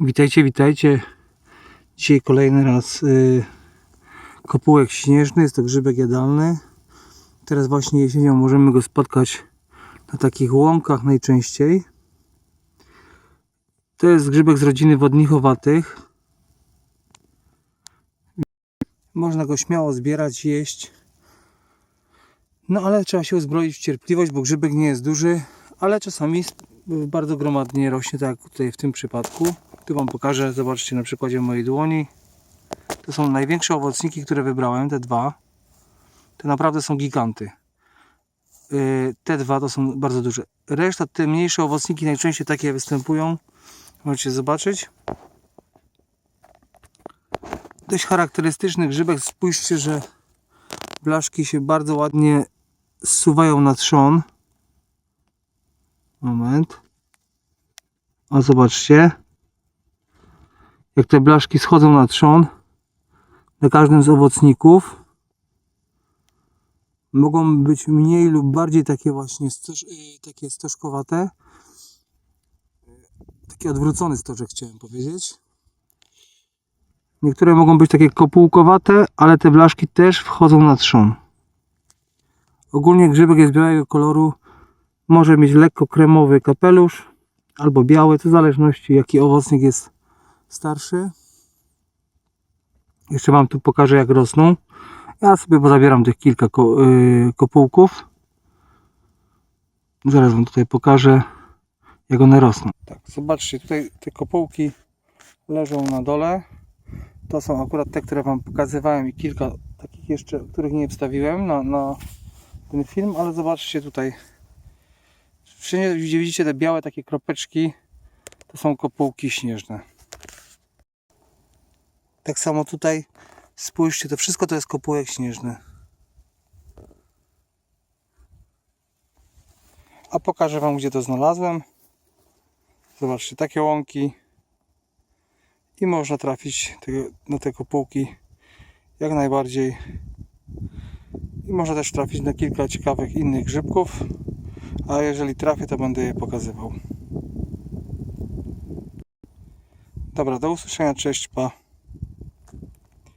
Witajcie, witajcie. Dzisiaj kolejny raz y, kopułek śnieżny, jest to grzybek jadalny. Teraz właśnie jesienią możemy go spotkać na takich łąkach najczęściej. To jest grzybek z rodziny wodnichowatych. Można go śmiało zbierać, jeść. No ale trzeba się uzbroić w cierpliwość, bo grzybek nie jest duży, ale czasami bardzo gromadnie rośnie, tak jak tutaj w tym przypadku. Tu Wam pokażę, zobaczcie na przykładzie mojej dłoni. To są największe owocniki, które wybrałem, te dwa. Te naprawdę są giganty. Yy, Te dwa to są bardzo duże. Reszta, te mniejsze owocniki najczęściej takie występują. Możecie zobaczyć. Dość charakterystyczny grzybek. Spójrzcie, że blaszki się bardzo ładnie zsuwają na trzon. Moment. O, zobaczcie. Jak te blaszki schodzą na trzon na każdym z owocników. Mogą być mniej lub bardziej takie właśnie stoż, y, takie stożkowate. Taki odwrócony stożek chciałem powiedzieć. Niektóre mogą być takie kopułkowate, ale te blaszki też wchodzą na trzon. Ogólnie grzybek jest białego koloru. Może mieć lekko kremowy kapelusz albo biały, to w zależności jaki owocnik jest starszy. Jeszcze Wam tu pokażę jak rosną. Ja sobie pozabieram tych kilka ko yy, kopułków. Zaraz Wam tutaj pokażę jak one rosną. Tak, zobaczcie, tutaj te kopułki leżą na dole. To są akurat te, które Wam pokazywałem i kilka takich jeszcze, których nie wstawiłem na, na ten film, ale zobaczcie tutaj. Wszędzie gdzie widzicie te białe takie kropeczki, to są kopułki śnieżne. Tak samo tutaj spójrzcie, to wszystko to jest kopułek śnieżny. A pokażę Wam gdzie to znalazłem. Zobaczcie, takie łąki. I można trafić na te kopułki jak najbardziej. I można też trafić na kilka ciekawych innych grzybków. A jeżeli trafię, to będę je pokazywał. Dobra, do usłyszenia, cześć, pa.